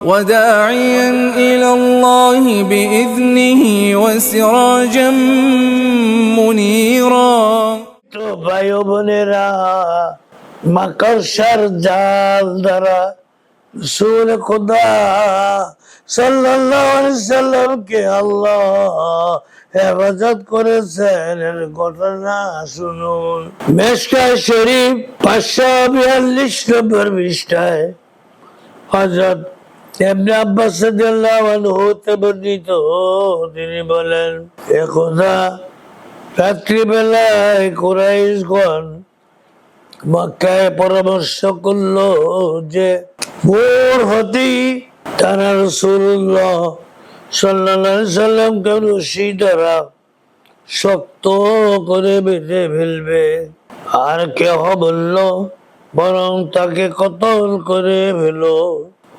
وداعيا إلى الله بإذنه وسراجا منيرا তো ভাই ও বোনেরা মাকড়সার জাল দ্বারা রসুল খুদা সাল্লাল্লাহু আলাইহি সাল্লামকে আল্লাহ হেফাজত করেছেন এর ঘটনা শুনুন মেশকায় শরীফ পাঁচশো বিয়াল্লিশ নম্বর পৃষ্ঠায় হজরত এমনি আব্বাস হতে বর্ণিত, তিনি বলেন, এ রাত্রিবেলায় কুরাইশগণ মক্কায় পরামর্শ করল যে, ভোর হতেই তারা রসুল্লাহ সাল্লাহ সাল্লামকে রশি দ্বারা শক্ত করে বেঁধে ফেলবে। আর কেহ বলল, বরং তাকে কতল করে ফেলো।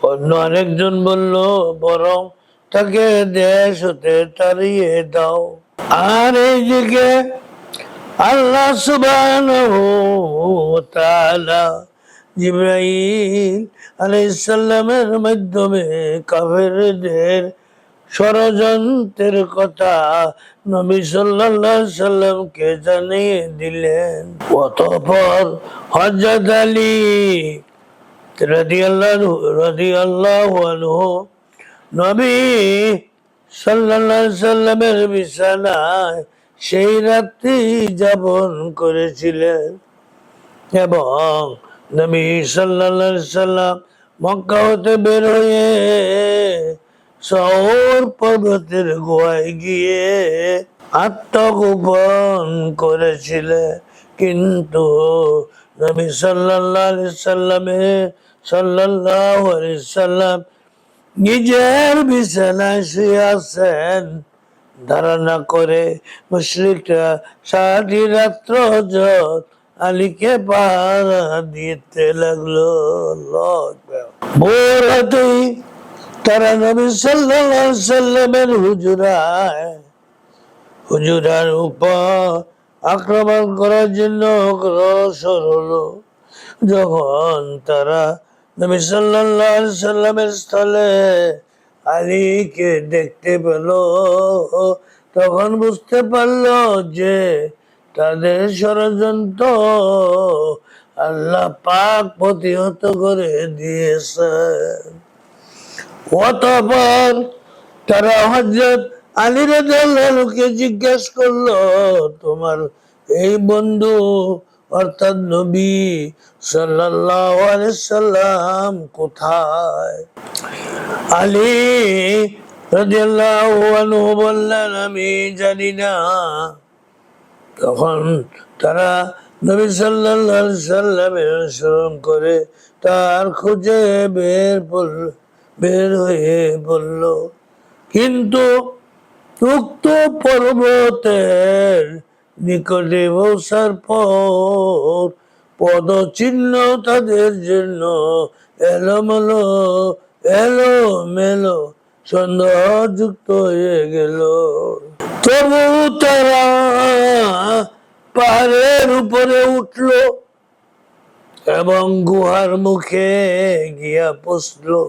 অন্য আরেকজন বলল, বরং তাকে দেশ হতে তাড়িয়ে দাও। আর এইদিকে আল্লাহ তাআলা জিব্রাইল আলাইহিসসালামের মাধ্যমে কাফেরদের ষড়যন্ত্রের কথা নবী সাল্লাল্লাহু সাল্লামকে জানিয়ে দিলেন। অতঃপর হযরত আলী নবী সাল্লামের সেই রাত্রি যাপন করেছিলেন। এবং নবী সাল্লাম মক্কা হতে বের হয়ে শহর পর্বতের গোয়ায় গিয়ে আত্মগোপন করেছিলেন। কিন্তু নবী সাল্লাল্লাহু আলাইহি সাল্লামে সাল্লাল্লাহু আলাইহি সাল্লাম নিজের বিছানায় শুয়ে ধারণা করে মুশরিকরা সারাটি রাত্র যত আলীকে পাহারা দিতে লাগল। ভোর হতেই তারা নবী সাল্লাল্লাহু আলাইহি সাল্লামের হুজুরায়, হুজুরার উপর আক্রমণ করার জন্য অগ্রসর হলো। যখন তারা নবী সাল্লাল্লাহু সাল্লামের স্থলে আলীকে দেখতে পেল। তখন বুঝতে পারল যে তাদের ষড়যন্ত্র আল্লাহ পাক প্রতিহত করে দিয়েছে। অতঃপর তারা হজরত আলী রাজকে জিজ্ঞেস করল, তোমার এই বন্ধু অর্থাৎ নবী সাল্লাম কোথায়? আলী রাদিয়াল্লাহু বললেন, আমি জানি না। তখন তারা নবী আলাইহি সাল্লামের অনুসরণ করে তার খুঁজে বের পড়ল, বের হয়ে পড়ল কিন্তু উক্ত পর্বতের নিকটে পৌঁছার পর পদচিহ্ন তাদের জন্য এলোমেলো এলো মেলো সন্দেহযুক্ত হয়ে গেল। তবু তারা পাহাড়ের উপরে উঠল এবং গুহার মুখে গিয়া পৌঁছলো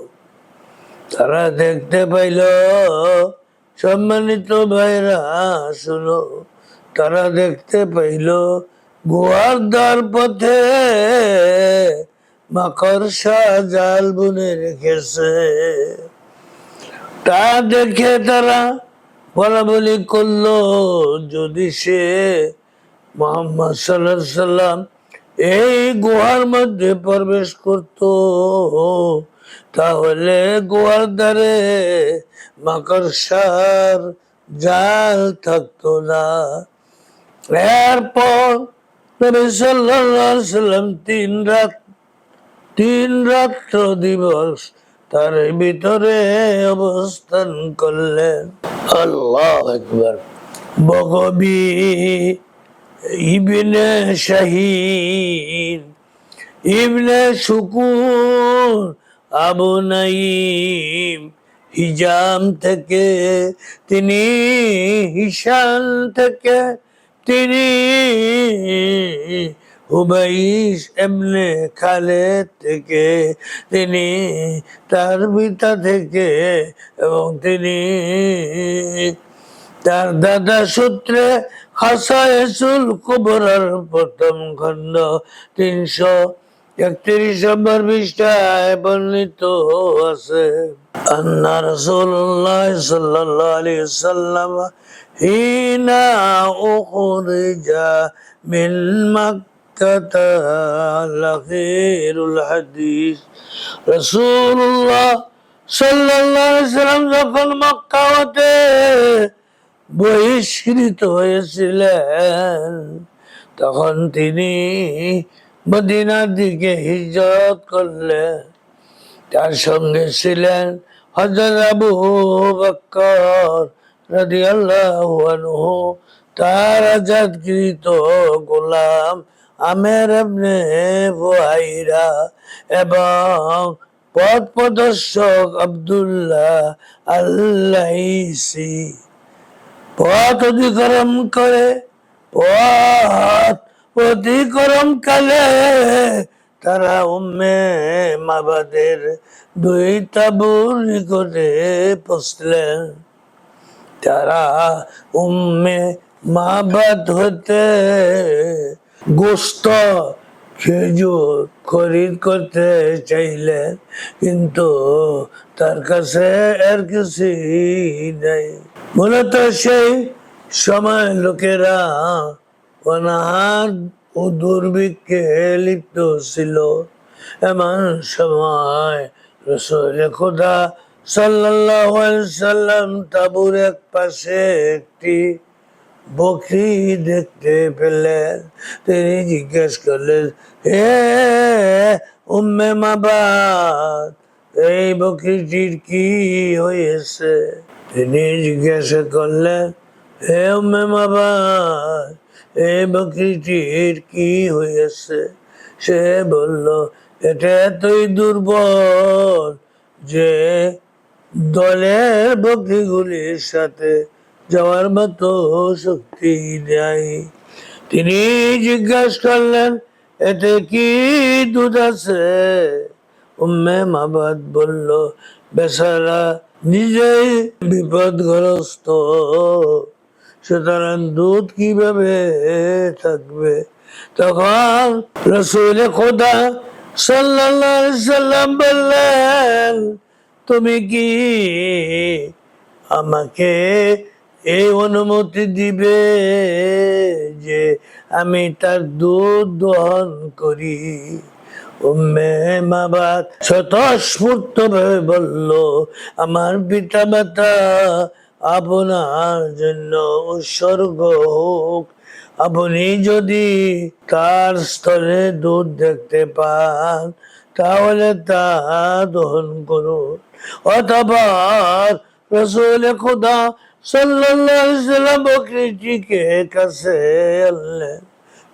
তারা দেখতে পাইল, সম্মানিত ভাইরা শুনো তারা দেখতে পাইল গুহার দ্বার পথে মাকড়সা জাল বুনে রেখেছে। তা দেখে তারা বলা বলি করল, যদি সে মোহাম্মদ সাল্লাহ সাল্লাম এই গুহার মধ্যে প্রবেশ করত, তাহলে গুহার দ্বারে মাকড়সার জাল থাকতো না। এরপর নবী সাল্লাম তিন রাত, তিন রাত্র দিবস তার ভিতরে অবস্থান করলেন। আল্লাহ একবার বগবি ইবনে শাহিন, ইবনে শুকুর, আবু নাইম হিজাম থেকে, তিনি হিসান থেকে তিনি হুবাইশ এমনে খালেদ থেকে, তিনি তার পিতা থেকে এবং তিনি তার দাদা সূত্রে হাসায়সুল কুবরার প্রথম খণ্ড তিনশো একত্রিশ নম্বর পৃষ্ঠায় বর্ণিত আছে, আন্না রসুল্লাহ সাল্লাল্লাহু আলাইহি সাল্লাম হিনা উখরিজা মিন মাক্কাতা লাখিরুল হাদিস। রাসূলুল্লাহ সাল্লাল্লাহু আলাইহি সাল্লাম যখন মক্কা হতে বহিষ্কৃত হয়েছিলেন, তখন তিনি মদিনার দিকে হিজরত করলেন তার সঙ্গে ছিলেন হজরত আবু বক্কর রাদিয়াল্লাহু আনহু। তার আজাদকৃত গোলাম আমের এমনি বুহাইরা এবং পথ প্রদর্শক আব্দুল্লাহ আল্লাইসি। পথ অতিক্রম করে, পথ অতিক্রম কালে তারা উম্মে মাবাদের দুই তাবুর নিকটে পৌঁছলেন। তারা উম্মে মাবাদ হতে গোস্ত খেজুর খরিদ করতে চাইলেন, কিন্তু তার কাছে এর কিছুই নেই। মূলত সেই সময় লোকেরা অনাহার ও দুর্ভিক্ষে লিপ্ত ছিল। এমন সময় রসুল খোদা সাল্লাম তাবুর এক পাশে একটি বকরি দেখতে পেলেন। তিনি জিজ্ঞেস করলেন, হে উম্মে মাবাদ, এই বকরিটির কি হয়েছে? তিনি জিজ্ঞাসা করলেন, হে উম্মে মাবাদ এই বকরিটির কি হয়েছে সে বলল, এটা এতই দুর্বল যে দলের বকরিগুলির সাথে যাওয়ার মতো শক্তি নেই। তিনি জিজ্ঞাসা করলেন, এতে কি দুধ আছে? উম্মে মাবাদ বলল, বেচারা নিজেই বিপদগ্রস্ত। সুতরাং দুধ কীভাবে থাকবে? তখন রসুল খোদা সাল্লাম বললেন, তুমি কি আমাকে এই অনুমতি দিবে যে আমি তার দুধ দহন করি? উম্মে মাবাদ স্বতঃস্ফূর্ত ভাবে বলল, আমার পিতা মাতা আপনার জন্য উৎসর্গ হোক। আপনি যদি তার স্তরে দুধ দেখতে পান, তাহলে তা দহন করুন। অথবা রসুল খুদা সাল্লাম বকরিটিকে কাছে আনলেন।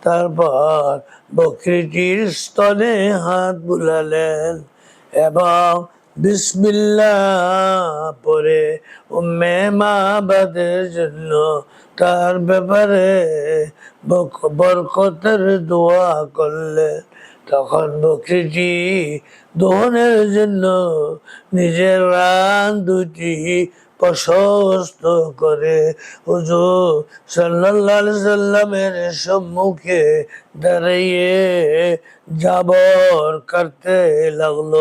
তারপর বকরিটির স্তনে হাত বুলালেন এবং বিসমিল্লাহ পরে উম্মে মাবাদের জন্য তার ব্যাপারে বরকতের দোয়া করলেন তখন বকরিটি দোহনের জন্য নিজের রান দুটি প্রশস্ত করে। সাল্লাল্লাহু আলাইহি সাল্লামের সম্মুখে দাঁড়িয়ে জাবর করতে লাগল।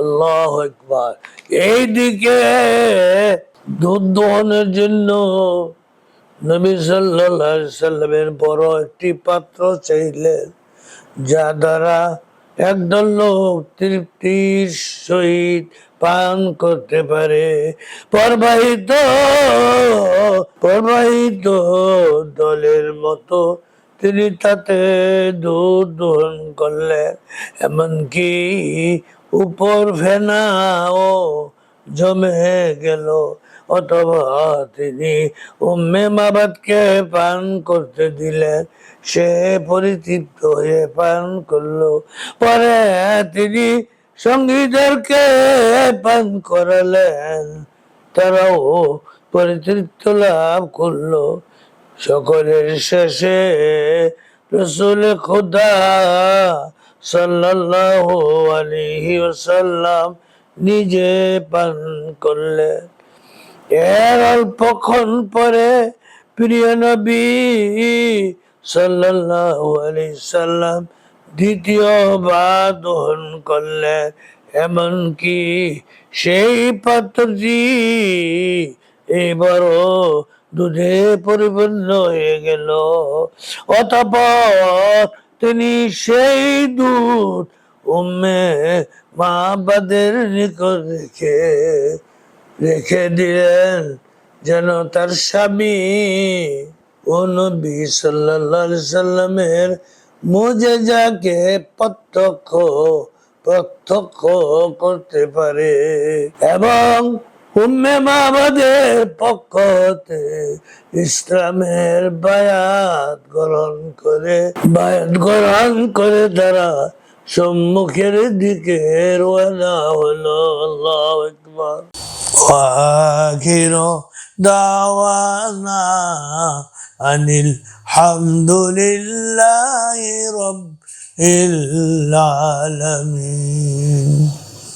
আল্লাহ একবার এই দিকে দুধ দোহনের জন্য নবী আলাইহি সাল্লামের বড় একটি পাত্র চাইলেন। যা দ্বারা একদল লোক তৃপ্তির সহিত পান করতে পারে। প্রবাহিত প্রবাহিত দলের মতো তিনি তাতে দুধ দহন করলেন, এমনকি উপর ফেনাও জমে গেল অথবা তিনি উম্মে মাবাদকে পান করতে দিলেন সে পরিতৃপ্ত হয়ে পান করল। পরে তিনি সঙ্গীদেরকে পান করালেন। তারাও পরিতৃপ্ত লাভ করল। সকলের শেষে রসুল খুদা সাল্লাল্লাহু আলাইহি ওয়াসাল্লাম নিজে পান করলে। এর অল্পক্ষণ পরে প্রিয় নবী সাল্লাল্লাহু আলাইহি সাল্লাম দ্বিতীয়বার দহন করলেন এমনকি সেই পাত্রটি এবারও দুধে পরিপূর্ণ হয়ে গেল। অতপর তিনি সেই দুধ উম্মে মাবাদের নিকট রেখে রেখে দিলেন যেন তার স্বামী। ও নবী আলাইহি সাল্লামের মুজেজাকে প্রত্যক্ষ প্রত্যক্ষ করতে পারে এবং উম্মে মাবাদের পক্ষ হতে ইসলামের বায়াত গ্রহণ করে, বায়াত গ্রহণ করে তারা সম্মুখের দিকে রওনা হলো আল্লাহু আকবার وآخر دعوانا أن الحمد لله رب العالمين